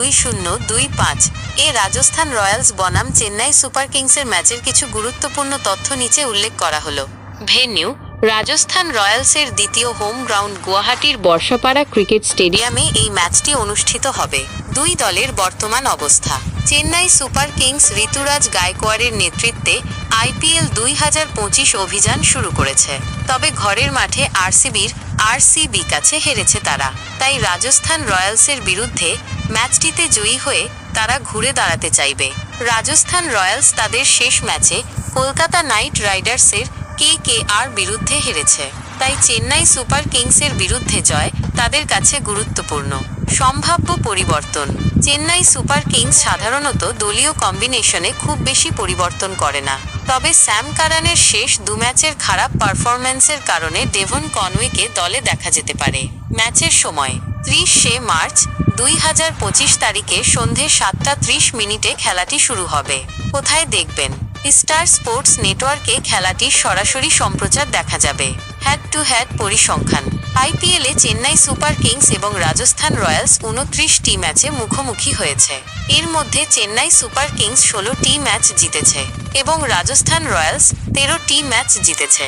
দুই শূন্য দুই পাঁচ। এ রাজস্থান রয়্যালস বনাম চেন্নাই সুপার কিংসের ম্যাচের কিছু গুরুত্বপূর্ণ তথ্য নিচে উল্লেখ করা হলো। ভেন্যু, রাজস্থান রয়্যালসের দ্বিতীয় হোম গ্রাউন্ড গুয়াহাটির বর্ষাপাড়া ক্রিকেট স্টেডিয়ামে এই ম্যাচটি অনুষ্ঠিত হবে। দুই দলের বর্তমান অবস্থা। চেন্নাই সুপার কিংস ঋতুরাজ গায়কোয়াড়ের নেতৃত্বে আইপিএল দুই হাজার পঁচিশ অভিযান শুরু করেছে। তবে ঘরের মাঠে আরসিবির, আরসিবি কাছে হেরেছে তারা। তাই রাজস্থান রয়্যালসের বিরুদ্ধে ম্যাচটিতে জয়ী হয়ে তারা ঘুরে দাঁড়াতে চাইবে। রাজস্থান রয়্যালস তাদের শেষ ম্যাচে কলকাতা নাইট রাইডার্সের কে কে আর বিরুদ্ধে হেরেছে। তাই চেন্নাই সুপার কিংসের বিরুদ্ধে জয় তাদের কাছে গুরুত্বপূর্ণ। সম্ভাব্য পরিবর্তন। চেন্নাই সুপার কিংস সাধারণত দলীয় কম্বিনেশনে খুব বেশি পরিবর্তন করে না। তবে স্যাম কারানের শেষ দু ম্যাচের খারাপ পারফরম্যান্সের কারণে ডেভন কনওয়েকে দলে দেখা যেতে পারে। ম্যাচের সময়, ত্রিশে মার্চ দুই হাজার পঁচিশ তারিখে সন্ধে সাতটা ত্রিশ মিনিটে খেলাটি শুরু হবে। কোথায় দেখবেন? স্টার স্পোর্টস নেটওয়ার্কে খেলাটি সরাসরি সম্প্রচার দেখা যাবে। হ্যাড টু হ্যাড পরিসংখ্যান। আইপিএলে চেন্নাই সুপার কিংস এবং রাজস্থান রয়্যালস উনত্রিশটি ম্যাচে মুখোমুখি হয়েছে। এর মধ্যে চেন্নাই সুপার কিংস ষোলোটি ম্যাচ জিতেছে এবং রাজস্থান রয়্যালস তেরোটি ম্যাচ জিতেছে।